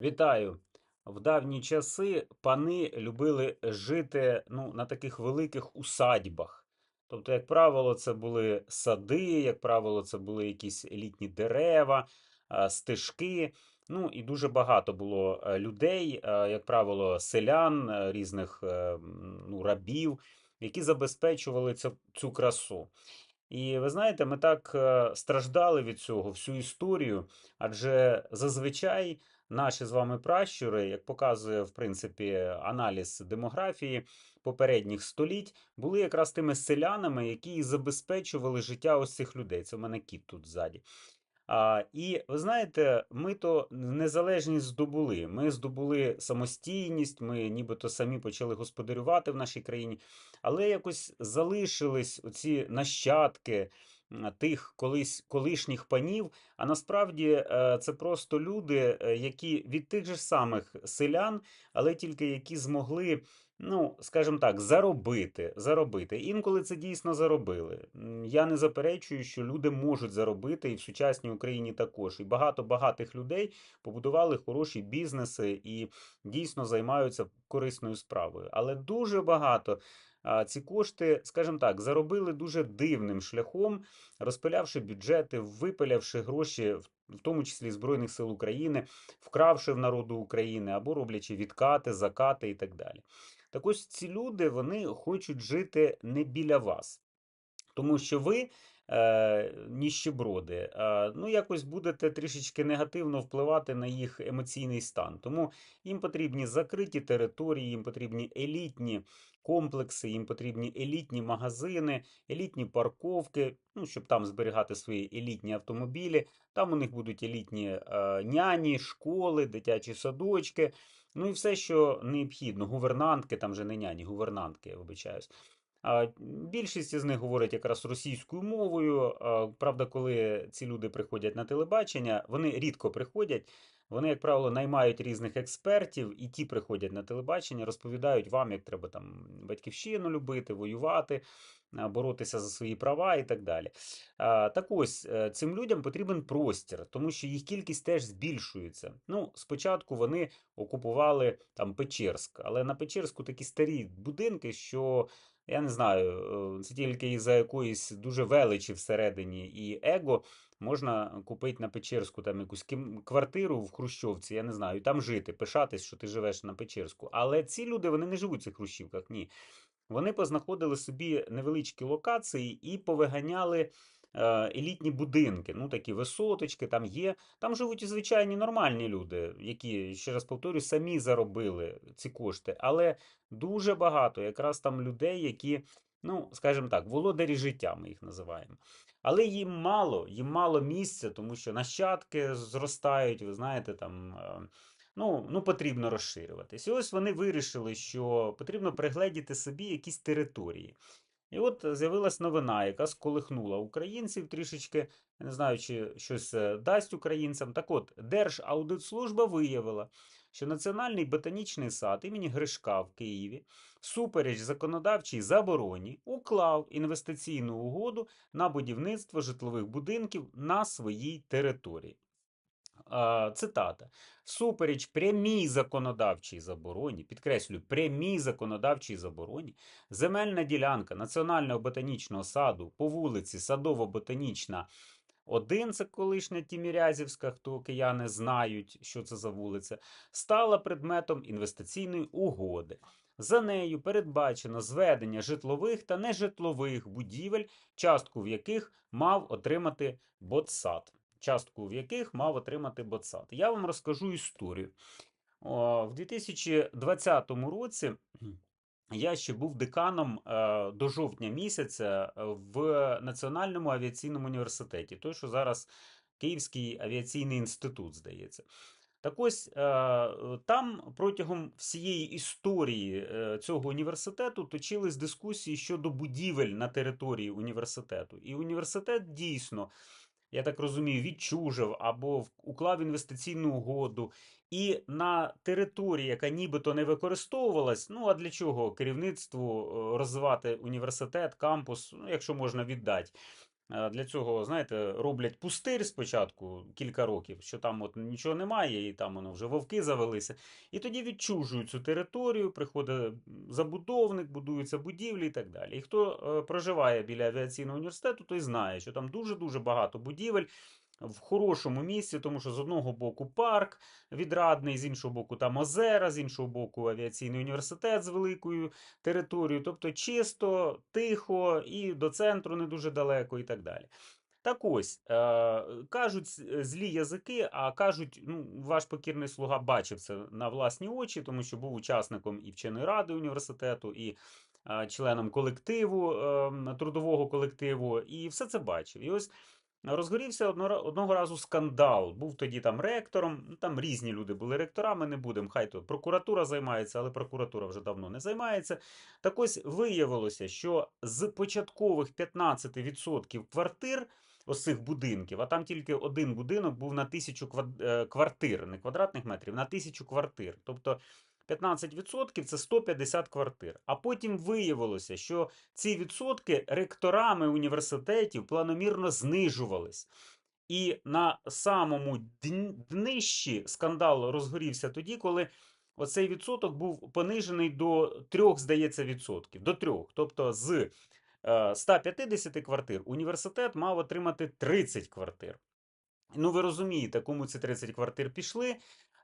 Вітаю! В давні часи пани любили жити ну, на таких великих усадьбах. Тобто, як правило, це були сади, як правило, це були якісь елітні дерева, стежки. Ну і дуже багато було е, людей, е, як правило, селян, е, різних ну, рабів, які забезпечували цю, цю красу. І ви знаєте, ми так страждали від цього всю історію, адже зазвичай наші з вами пращури, як показує в принципі аналіз демографії попередніх століть, були якраз тими селянами, які і забезпечували життя ось цих людей. Це в мене кіт тут ззаді. А, і ви знаєте, ми то незалежність здобули. Ми здобули самостійність, ми нібито самі почали господарювати в нашій країні, але якось залишились оці нащадки тих колись колишніх панів. А насправді е, це просто люди, е, які від тих же самих селян, але тільки які змогли. Ну, скажімо так, заробити, заробити. Інколи це дійсно заробили. Я не заперечую, що люди можуть заробити і в сучасній Україні також. І багато багатих людей побудували хороші бізнеси і дійсно займаються корисною справою. Але дуже багато ці кошти, скажімо так, заробили дуже дивним шляхом, розпилявши бюджети, випилявши гроші, в тому числі Збройних сил України, вкравши в народу України або роблячи відкати, закати і так далі. Так ось ці люди вони хочуть жити не біля вас. Тому що ви, е, ніщеброди, е, ну якось будете трішечки негативно впливати на їх емоційний стан. Тому їм потрібні закриті території, їм потрібні елітні комплекси, їм потрібні елітні магазини, елітні парковки, ну, щоб там зберігати свої елітні автомобілі. Там у них будуть елітні е, няні, школи, дитячі садочки. Ну і все, що необхідно, гувернантки, там же не няні, гувернантки, я вибачаюсь. Більшість із них говорить якраз російською мовою. Правда, коли ці люди приходять на телебачення, вони рідко приходять. Вони, як правило, наймають різних експертів, і ті приходять на телебачення, розповідають вам, як треба там батьківщину любити, воювати, боротися за свої права і так далі. Так ось е, цим людям потрібен простір, тому що їх кількість теж збільшується. Ну, спочатку вони окупували там Печерськ, але на Печерську такі старі будинки, що я не знаю, е, це тільки із-за якоїсь дуже величі всередині і его можна купити на Печерську там якусь квартиру в Хрущовці, я не знаю, і там жити, пишатись, що ти живеш на Печерську. Але ці люди вони не живуть в цих хрущівках, ні. Вони познаходили собі невеличкі локації і повиганяли елітні будинки, ну такі висоточки там є. Там живуть і звичайні нормальні люди, які, ще раз повторюю, самі заробили ці кошти. Але дуже багато якраз там людей, які, ну, скажімо так, володарі життя, ми їх називаємо. Але їм мало, їм мало місця, тому що нащадки зростають, ви знаєте, там. е, Ну, ну, потрібно розширюватись. І ось вони вирішили, що потрібно пригледіти собі якісь території. І от з'явилась новина, яка сколихнула українців трішечки, не знаю, чи щось е, дасть українцям. Так от, Держаудитслужба виявила, що Національний ботанічний сад імені Гришка в Києві всупереч законодавчій забороні уклав інвестиційну угоду на будівництво житлових будинків на своїй території. Цитата. Всупереч прямій законодавчій забороні, підкреслюю, прямій законодавчій забороні, земельна ділянка Національного ботанічного саду по вулиці Садово-Ботанічна 1, це колишня Тімірязівська, хто кияни знають, що це за вулиця, стала предметом інвестиційної угоди. За нею передбачено зведення житлових та нежитлових будівель, частку в яких мав отримати Ботсад частку в яких мав отримати Ботсад. Я вам розкажу історію. В 2020 році я ще був деканом е, до жовтня місяця е, в Національному авіаційному університеті, той, що зараз Київський авіаційний інститут, здається. Так ось е, там протягом всієї історії цього університету точились дискусії щодо будівель на території університету. І університет дійсно я так розумію, відчужив або уклав інвестиційну угоду, і на території, яка нібито не використовувалась, ну а для чого керівництву е, розвивати університет, кампус, ну, якщо можна віддати. Е, Для цього, знаєте, роблять пустир спочатку кілька років, що там от нічого немає, і там воно вже вовки завелися. І тоді відчужують цю територію, приходить забудовник, будуються будівлі і так далі. І хто е, проживає біля авіаційного університету, той знає, що там дуже-дуже багато будівель. В хорошому місці, тому що з одного боку парк відрадний, з іншого боку там озера, з іншого боку авіаційний університет з великою територією. Тобто чисто, тихо і до центру не дуже далеко і так далі. Так ось, е, кажуть злі язики, а кажуть, ну, ваш покірний слуга бачив це на власні очі, тому що був учасником і вченої ради університету, і е, членом колективу, е, трудового колективу, і все це бачив. І ось розгорівся одного, разу скандал. Був тоді там ректором, ну, там різні люди були ректорами, не будемо, хай то прокуратура займається, але прокуратура вже давно не займається. Так ось виявилося, що з початкових 15% квартир ось цих будинків, а там тільки один будинок був на тисячу е, квартир, не квадратних метрів, на тисячу квартир. Тобто 15% це 150 квартир. А потім виявилося, що ці відсотки ректорами університетів планомірно знижувались. І на самому днищі скандал розгорівся тоді, коли оцей відсоток був понижений до трьох, здається, відсотків. До трьох. Тобто з е, 150 квартир університет мав отримати 30 квартир. Ну, ви розумієте, кому ці 30 квартир пішли.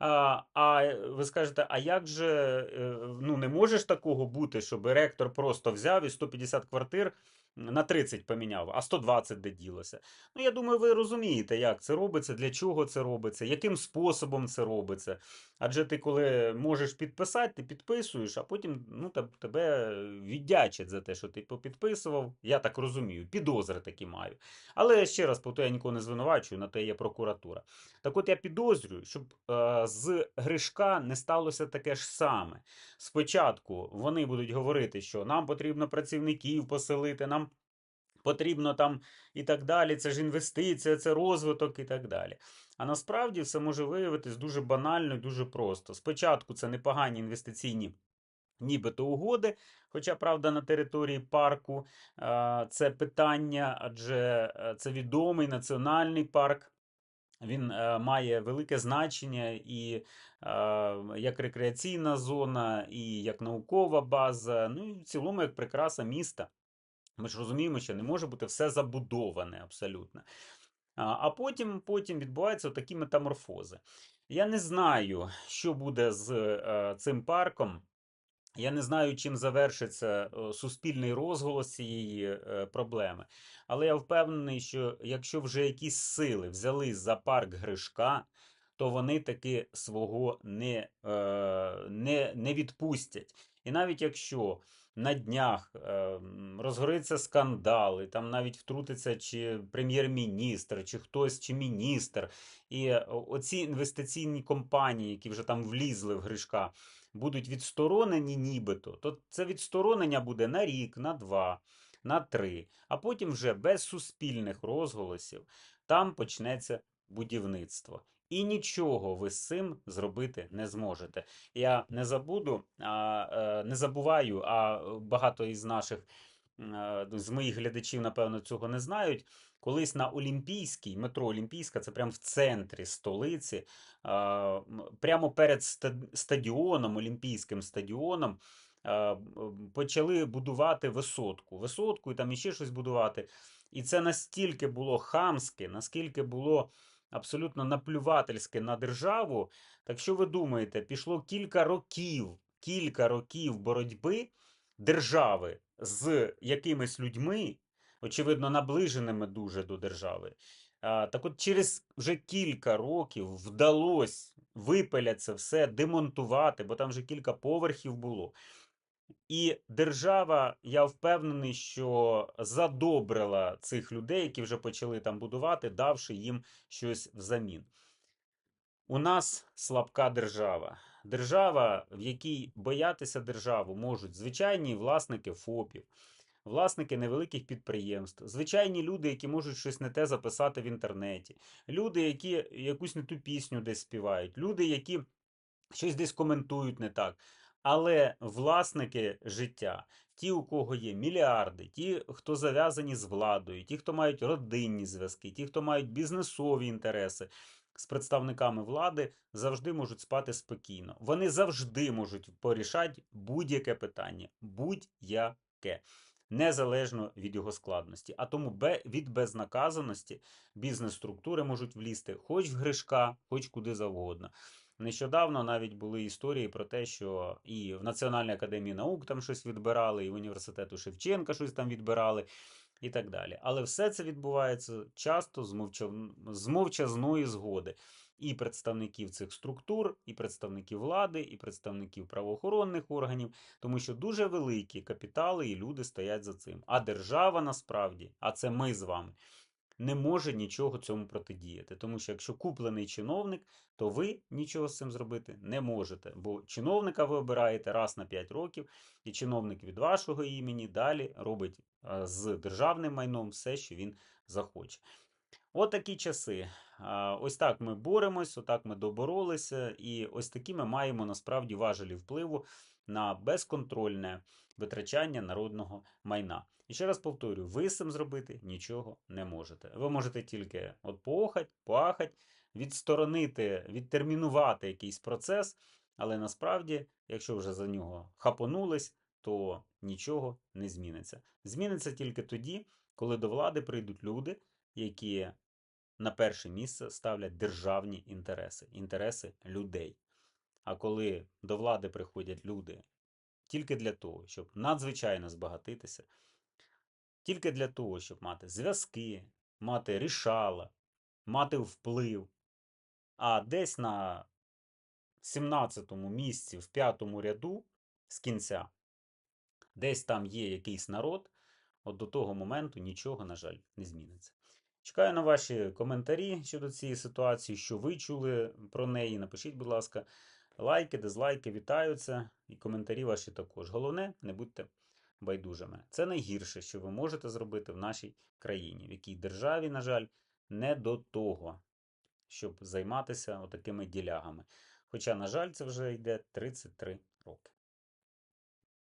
А, а ви скажете, а як же е, ну не може ж такого бути, щоб ректор просто взяв і 150 квартир на 30 поміняв, а 120 де ділося? Ну, я думаю, ви розумієте, як це робиться, для чого це робиться, яким способом це робиться. Адже ти, коли можеш підписати, ти підписуєш, а потім ну, тебе віддячать за те, що ти попідписував. Я так розумію, підозри такі маю. Але ще раз повторю, я нікого не звинувачую, на те є прокуратура. Так от я підозрюю, щоб е, з Гришка не сталося таке ж саме. Спочатку вони будуть говорити, що нам потрібно працівників поселити, нам потрібно там і так далі. Це ж інвестиція, це розвиток і так далі. А насправді все може виявитись дуже банально і дуже просто. Спочатку це непогані інвестиційні. Нібито угоди, хоча правда на території парку це питання, адже е, це відомий національний парк. Він е, має велике значення і е, як рекреаційна зона, і як наукова база, ну і в цілому як прикраса міста. Ми ж розуміємо, що не може бути все забудоване абсолютно. А потім, потім відбуваються такі метаморфози. Я не знаю, що буде з е, цим парком. Я не знаю, чим завершиться суспільний розголос цієї е, проблеми, але я впевнений, що якщо вже якісь сили взяли за парк Гришка, то вони таки свого не, е, не, не відпустять. І навіть якщо на днях е, розгориться скандал, і там навіть втрутиться чи прем'єр-міністр, чи хтось, чи міністр, і оці інвестиційні компанії, які вже там влізли в Гришка, будуть відсторонені нібито, то це відсторонення буде на рік, на два, на три, а потім вже без суспільних розголосів там почнеться будівництво. І нічого ви з цим зробити не зможете. Я не забуду, а, е, не забуваю, а багато із наших е, з моїх глядачів, напевно, цього не знають. Колись на Олімпійській, метро Олімпійська, це прямо в центрі столиці, прямо перед стадіоном, Олімпійським стадіоном, почали будувати висотку. Висотку і там іще щось будувати. І це настільки було хамське, наскільки було абсолютно наплювательське на державу. Так що ви думаєте, пішло кілька років, кілька років боротьби держави з якимись людьми, очевидно, наближеними дуже до держави. Так от через вже кілька років вдалося випиляти це все, демонтувати, бо там вже кілька поверхів було. І держава, я впевнений, що задобрила цих людей, які вже почали там будувати, давши їм щось взамін. У нас слабка держава. Держава, в якій боятися державу можуть звичайні власники ФОПів, власники невеликих підприємств, звичайні люди, які можуть щось не те записати в інтернеті, люди, які якусь не ту пісню десь співають, люди, які щось десь коментують не так. Але власники життя, ті, у кого є мільярди, ті, хто зав'язані з владою, ті, хто мають родинні зв'язки, ті, хто мають бізнесові інтереси з представниками влади, завжди можуть спати спокійно. Вони завжди можуть порішати будь-яке питання, будь-яке. Незалежно від його складності. А тому від безнаказаності бізнес-структури можуть влізти хоч в Гришка, хоч куди завгодно. Нещодавно навіть були історії про те, що і в Національній академії наук там щось відбирали, і в університету Шевченка щось там відбирали, і так далі. Але все це відбувається часто з, мовчав... з мовчазної згоди. І представників цих структур, і представників влади, і представників правоохоронних органів, тому що дуже великі капітали і люди стоять за цим. А держава насправді, а це ми з вами, не може нічого цьому протидіяти. Тому що якщо куплений чиновник, то ви нічого з цим зробити не можете. Бо чиновника ви обираєте раз на 5 років, і чиновник від вашого імені далі робить е, з державним майном все, що він захоче. От такі часи. Ось так ми боремось, отак ми доборолися, і ось такі ми маємо насправді важелі впливу на безконтрольне витрачання народного майна. І ще раз повторюю, ви цим зробити нічого не можете. Ви можете тільки от поохать, поахать, відсторонити, відтермінувати якийсь процес, але насправді, якщо вже за нього хапонулись, то нічого не зміниться. Зміниться тільки тоді, коли до влади прийдуть люди, які на перше місце ставлять державні інтереси, інтереси людей. А коли до влади приходять люди тільки для того, щоб надзвичайно збагатитися, тільки для того, щоб мати зв'язки, мати рішала, мати вплив, а десь на 17-му місці, в п'ятому ряду з кінця, десь там є якийсь народ, от до того моменту нічого, на жаль, не зміниться. Чекаю на ваші коментарі щодо цієї ситуації, що ви чули про неї. Напишіть, будь ласка, лайки, дизлайки, вітаються, і коментарі ваші також. Головне, не будьте байдужими. Це найгірше, що ви можете зробити в нашій країні, в якій державі, на жаль, не до того, щоб займатися отакими ділягами. Хоча, на жаль, це вже йде 33 роки.